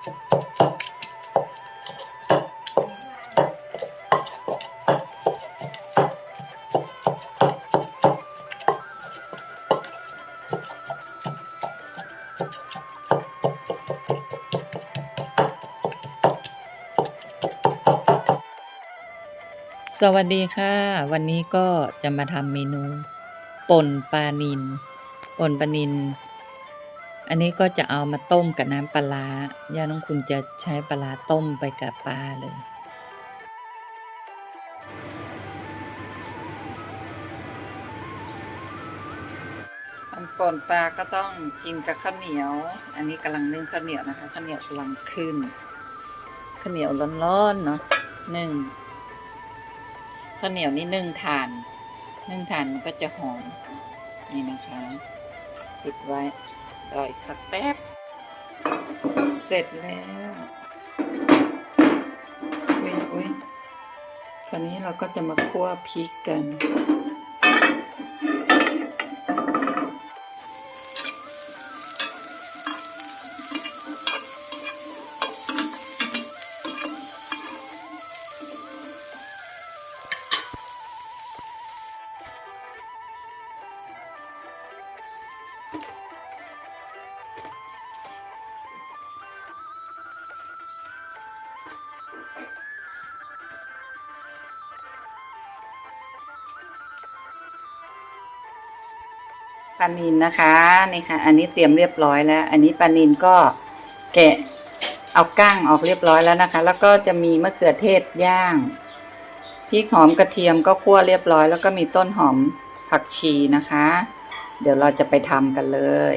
สวัสดีค่ะ วันนี้ก็จะมาทำเมนูป่นปลานินป่นปลานิน อันนี้ก็จะเอามาต้มกับน้ำปลาย่าน้องคุณจะใช้ปลาต้มไปกับปลาเลยทำป่นปลาก็ต้องกินกับข้าวเหนียว อันนี้กำลังนึ่งข้าวเหนียวนะคะ ข้าวเหนียวกำลังขึ้น ข้าวเหนียวร้อนๆเนาะหนึ่งข้าวเหนียวนี่นึ่งทาน นึ่งทานมันก็จะหอม นี่นะคะปิดไว้ รออีกสักแป๊บ เสร็จแล้วอุ้ยอุ้ยคราวนี้เราก็จะมาคั่วพริกกัน ปลานินนะคะนี่ค่ะ อันนี้เตรียมเรียบร้อยแล้ว อันนี้ปลานินก็แกะเอาก้างออกเรียบร้อยแล้วนะคะ แล้วก็จะมีมะเขือเทศย่างพริกหอมกระเทียมก็คั่วเรียบร้อย แล้วก็มีต้นหอมผักชีนะคะ เดี๋ยวเราจะไปทำกันเลย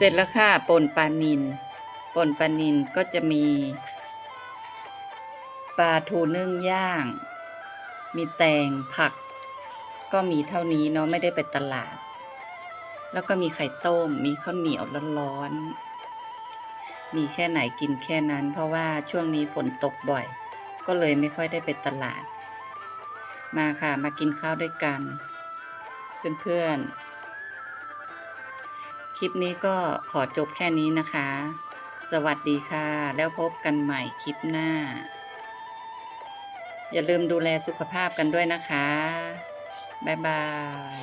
เสร็จแล้วค่ะป่นปลานินป่นปลานินก็จะมี ปลาทูนึ่งย่าง มีแตงผัก ก็มีเท่านี้เนาะไม่ได้ไปตลาด แล้วก็มีไข่ต้ม มีข้าวเหนียวร้อนๆมีแค่ไหนกินแค่นั้น เพราะว่าช่วงนี้ฝนตกบ่อย ก็เลยไม่ค่อยได้ไปตลาด มาค่ะมากินข้าวด้วยกัน เพื่อนๆ คลิปนี้ก็ขอจบแค่นี้นะคะ สวัสดีค่ะ แล้วพบกันใหม่คลิปหน้า อย่าลืมดูแลสุขภาพกันด้วยนะคะ บ๊ายบาย